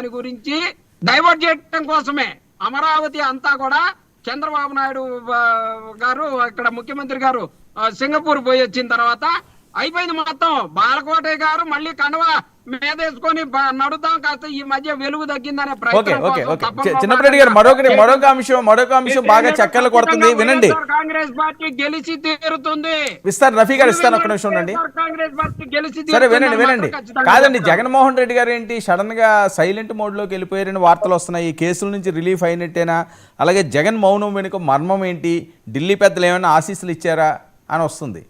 దాని గురించి డైవర్ట్ చేయడం కోసమే. అమరావతి అంతా కూడా చంద్రబాబు నాయుడు గారు ఇక్కడ ముఖ్యమంత్రి గారు సింగపూర్ పోయి వచ్చిన తర్వాత అయిపోయింది మొత్తం. బాలకోటయ్య గారు మళ్ళీ కండవ మీదేసుకొని నడుద్దాం కాస్త ఈ మధ్య వెలుగు తగ్గిందనే ఓకే ప్రయత్నం ఓకే కోసం ఓకే. తప్పకుండా చి- చిన్నప్పరెడ్డి గారు మరొకటి మరొక అంశం మరొక అంశం బాగా చక్కర్లు కొడుతుంది. వినండి. కాంగ్రెస్ పార్టీ గెలిచి తీరుతుంది. ఇస్తారు రఫీ గారు ఇస్తాను ఒక్క నిమిషం ఉండండి. కాంగ్రెస్ పార్టీ గెలిచి సరే వినండి వినండి. కాదండి. జగన్మోహన్ రెడ్డి గారు ఏంటి సడన్గా సైలెంట్ మోడ్లోకి వెళ్ళిపోయారని వార్తలు వస్తున్నాయి. ఈ కేసుల నుంచి రిలీఫ్ అయినట్టేనా? అలాగే జగన్ మౌనం వెనుక మర్మం ఏంటి? ఢిల్లీ పెద్దలు ఏమైనా ఆశీస్సులు ఇచ్చారా అని వస్తుంది.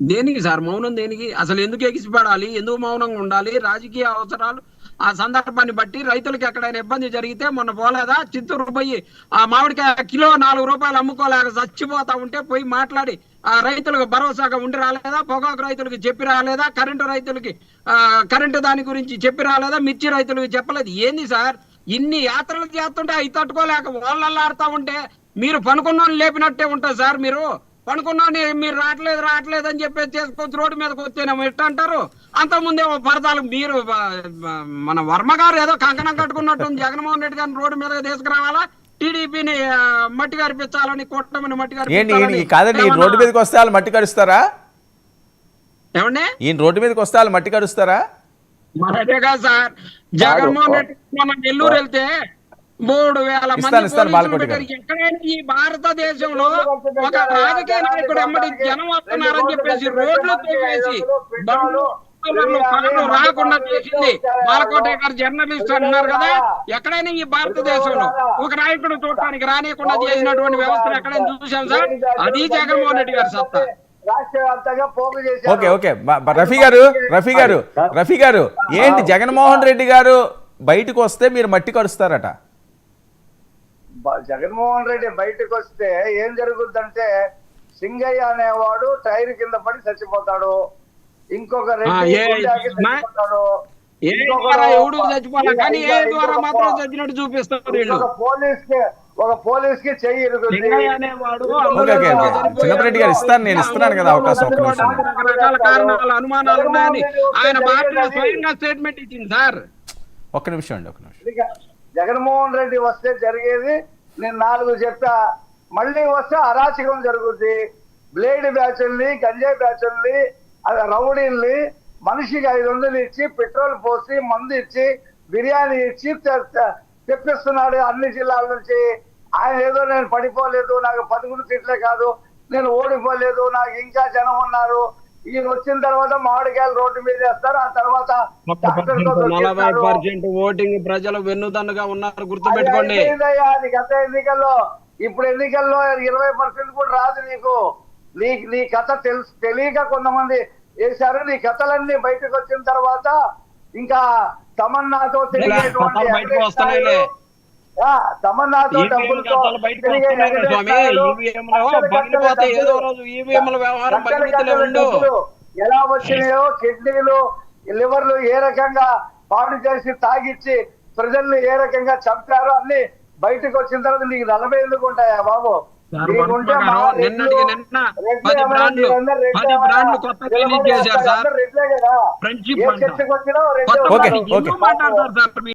దేనికి సార్? మౌనం దేనికి? అసలు ఎందుకు ఎగిసిపడాలి? ఎందుకు మౌనంగా ఉండాలి? రాజకీయ అవసరాలు ఆ సందర్భాన్ని బట్టి రైతులకు ఎక్కడైనా ఇబ్బంది జరిగితే మొన్న పోలేదా? చిత్తూరు పోయి ఆ మామిడికాయ కిలో నాలుగు రూపాయలు అమ్ముకోలేక చచ్చిపోతా ఉంటే పోయి మాట్లాడి ఆ రైతులకు భరోసాగా ఉండి రాలేదా? పొగాకు రైతులకు చెప్పి రాలేదా? కరెంటు రైతులకి ఆ కరెంటు దాని గురించి చెప్పి రాలేదా? మిర్చి రైతులకు చెప్పలేదు. ఏంది సార్? ఇన్ని యాత్రలు చేస్తుంటే అవి తట్టుకోలేక వాళ్ళల్లాడుతా ఉంటే మీరు పనుకున్న లేపినట్టే ఉంటుంది సార్ మీరు. పనుకున్నాను మీరు రావట్లేదు రావట్లేదు అని చెప్పేసి చేసుకొచ్చి రోడ్డు మీదకి వచ్చేనేమో ఎట్ట అంటారు. అంతకుముందే పరదాలు మీరు మన వర్మ గారు ఏదో కంకణం కట్టుకున్నట్టు జగన్మోహన్ రెడ్డి గారిని రోడ్డు మీదకి తీసుకురావాలా? టీడీపీని మట్టి గారిపించాలని కూటమిని మట్టి ఈ కాదండి ఈ రోడ్డు మీదకి వస్తే వాళ్ళు మట్టి కడుస్తారా ఏమండి? ఈయన రోడ్డు మీదకి వస్తే వాళ్ళు మట్టి కడుస్తారా మరదే కాదు సార్. జగన్మోహన్ రెడ్డి మనం నెల్లూరు వెళ్తే మూడు వేల మంది బాలకోటి. ఎక్కడైనా ఈ భారతదేశంలో ఒక రాజకీయ నాయకుడు ఎమ్మడి జనం వస్తున్నారని చెప్పేసి రోడ్లు తోవేసి రాకుండా చేసింది బాలకోటయ్య గారు జర్నలిస్ట్ అంటున్నారు కదా. ఎక్కడైనా ఈ భారతదేశంలో ఒక నాయకుడు చూడటానికి రానియకుండా చేసినటువంటి వ్యవస్థను ఎక్కడైనా చూసాం సార్? అది జగన్మోహన్ రెడ్డి గారి సత్తా. Okay okay. రఫీ గారు రఫీ గారు రఫీ గారు ఏంటి జగన్మోహన్ రెడ్డి గారు బయటకు వస్తే మీరు మట్టి కడుస్తారట బ- జగన్మోహన్ రెడ్డి బయటకు వస్తే ఏం జరుగుద్దంటే సింగయ్య అనేవాడు టైర్ కింద పడి చచ్చిపోతాడు. ఇంకొక ఎవడు కానీ ఏ ద్వారా మాత్రం చచ్చినట్టు చూపిస్తారు ఇంకొక పోలీస్కి ఒక పోలీస్కి చెయ్యి. చిన్నప్పరెడ్డి గారు ఇస్తాను, నేను ఇస్తున్నాను కదా అవకాశం, ఒక్క నిమిషం. రకరకాల కారణాలు అనుమానాలు ఉన్నాయని ఆయన స్వయంగా స్టేట్మెంట్ ఇచ్చింది సార్. ఒక్క నిమిషం అండి ఒక్క నిమిషం. జగన్మోహన్ రెడ్డి వస్తే జరిగేది నేను నాలుగు చెప్తా మళ్ళీ వస్తే అరాచకం జరుగుద్ది. బ్లేడ్ బ్యాచుల్ని గంజాయి బ్యాచుల్ని అది రౌడీల్ని మనిషికి ఐదు వందలు ఇచ్చి పెట్రోల్ పోసి మందు ఇచ్చి బిర్యానీ ఇచ్చి తెప్పిస్తున్నాడు అన్ని జిల్లాల నుంచి. ఆయన ఏదో నేను పడిపోలేదు నాకు పదకొండు సీట్లే కాదు నేను ఓడిపోలేదు నాకు ఇంకా జనం ఉన్నారు. ఈయన వచ్చిన తర్వాత మామిడికాయలు రోడ్డు మీద వేస్తారు. ఆ తర్వాత నలభై. పర్సెంట్ ఓటింగ్ ప్రజలు వెన్నుదన్నుగా ఉన్నారు. గుర్తుపెట్టుకోండి. అది గత ఎన్నికల్లో ఇప్పుడు ఎన్నికల్లో ఇరవై పర్సెంట్ కూడా రాదు నీకు. నీ నీ కథ తెలుసు తెలియక కొంతమంది వేశారు. నీ కథలన్నీ బయటకు వచ్చిన తర్వాత ఇంకా తమన్నాతో తిరిగేటువంటి ఎలా వచ్చినాయో కిడ్నీలు లివర్లు ఏ రకంగా పాడు చేసి తాగిచ్చి ప్రజల్ని ఏ రకంగా చంపారో అన్ని బయటకు వచ్చిన తర్వాత నీకు నలభై ఎందుకు ఉంటాయా బాబు? నిన్నటికి నిన్న పది బ్రాండ్లు, పది బ్రాండ్లు కొత్త రిలీజ్ చేశారు సార్. ఫ్రెండ్షిప్. మాట్లాడతారు సార్